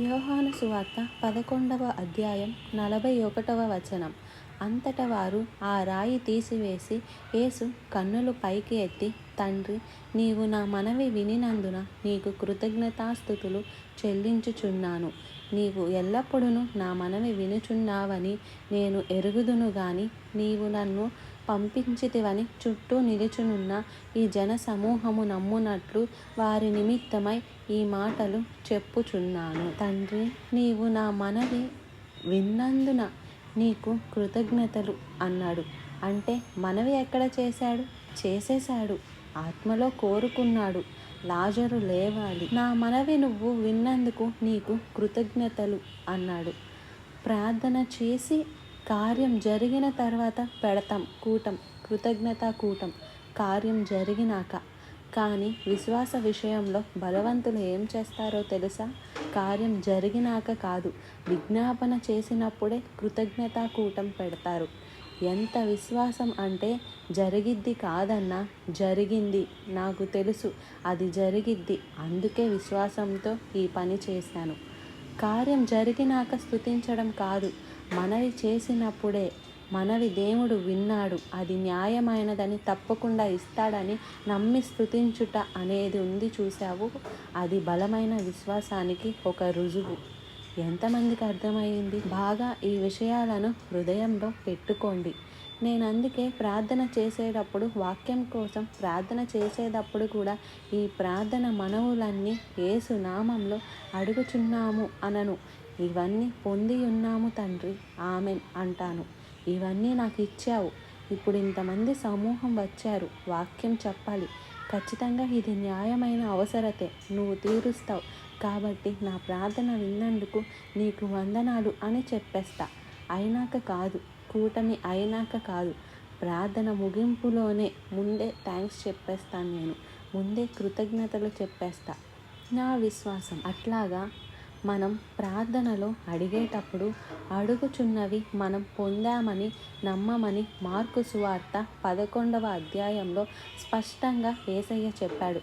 యోహాను సువార్త పదకొండవ అధ్యాయం నలభై ఒకటవ వచనం. అంతట వారు ఆ రాయి తీసివేసి యేసు కన్నులు పైకి ఎత్తి తండ్రి నీవు నా మనవి వినినందున నీకు కృతజ్ఞతాస్థుతులు చెల్లించుచున్నాను. నీవు ఎల్లప్పుడూ నా మనవి వినుచున్నావని నేను ఎరుగుదును గాని నీవు నన్ను పంపించితివని చుట్టూ నిలుచునున్న ఈ జన సమూహము నమ్మునట్లు వారి నిమిత్తమై ఈ మాటలు చెప్పుచున్నాను. తండ్రి నీవు నా మనవి విన్నందున నీకు కృతజ్ఞతలు అన్నాడు. అంటే మనవి ఎక్కడ చేశాడు? చేసేశాడు. ఆత్మలో కోరుకున్నాడు. లాజరు లేవాలి. నా మనవి నువ్వు విన్నందుకు నీకు కృతజ్ఞతలు అన్నాడు. ప్రార్థన చేసి కార్యం జరిగిన తర్వాత పెడతాం కూటం కృతజ్ఞతా కూటం. కార్యం జరిగినాక. కానీ విశ్వాస విషయంలో బలవంతులు ఏం చేస్తారో తెలుసా? కార్యం జరిగినాక కాదు విజ్ఞాపన చేసినప్పుడే కృతజ్ఞతా కూటం పెడతారు. ఎంత విశ్వాసం అంటే జరిగిద్ది కాదన్నా జరిగింది నాకు తెలుసు అది జరిగిద్ది అందుకే విశ్వాసంతో ఈ పని చేశాను. కార్యం జరిగినాక స్థుతించడం కాదు మనవి చేసినప్పుడే మనవి దేవుడు విన్నాడు. అది న్యాయమైనదని తప్పకుండా ఇస్తాడని నమ్మి స్థుతించుట అనేది ఉంది చూసావు అది బలమైన విశ్వాసానికి ఒక రుజువు. ఎంతమందికి అర్థమైంది? బాగా ఈ విషయాలను హృదయంలో పెట్టుకోండి. నేను అందుకే ప్రార్థన చేసేటప్పుడు వాక్యం కోసం ప్రార్థన చేసేటప్పుడు కూడా ఈ ప్రార్థన మనవులన్నీ ఏసు నామంలో అడుగుచున్నాము అనను. ఇవన్నీ పొంది ఉన్నాము తండ్రి. ఆమెన్ అంటాను. ఇవన్నీ నాకు ఇచ్చావు. ఇప్పుడు ఇంతమంది సమూహం వచ్చారు. వాక్యం చెప్పాలి. ఖచ్చితంగా ఇది న్యాయమైన అవసరతే. నువ్వు తీరుస్తావు. కాబట్టి నా ప్రార్థన విన్నందుకు నీకు వందనాలు అని చెప్పేస్తా. అయినాక కాదు. కూటమి అయినాక కాదు. ప్రార్థన ముగింపులోనే ముందే థ్యాంక్స్ చెప్పేస్తాను నేను. ముందే కృతజ్ఞతలు చెప్పేస్తా. నా విశ్వాసం. అట్లాగా మనం ప్రార్థనలో అడిగేటప్పుడు అడుగుచున్నవి మనం పొందామని నమ్మమని మార్కు సువార్త పదకొండవ అధ్యాయంలో స్పష్టంగా ఏసయ్య చెప్పాడు.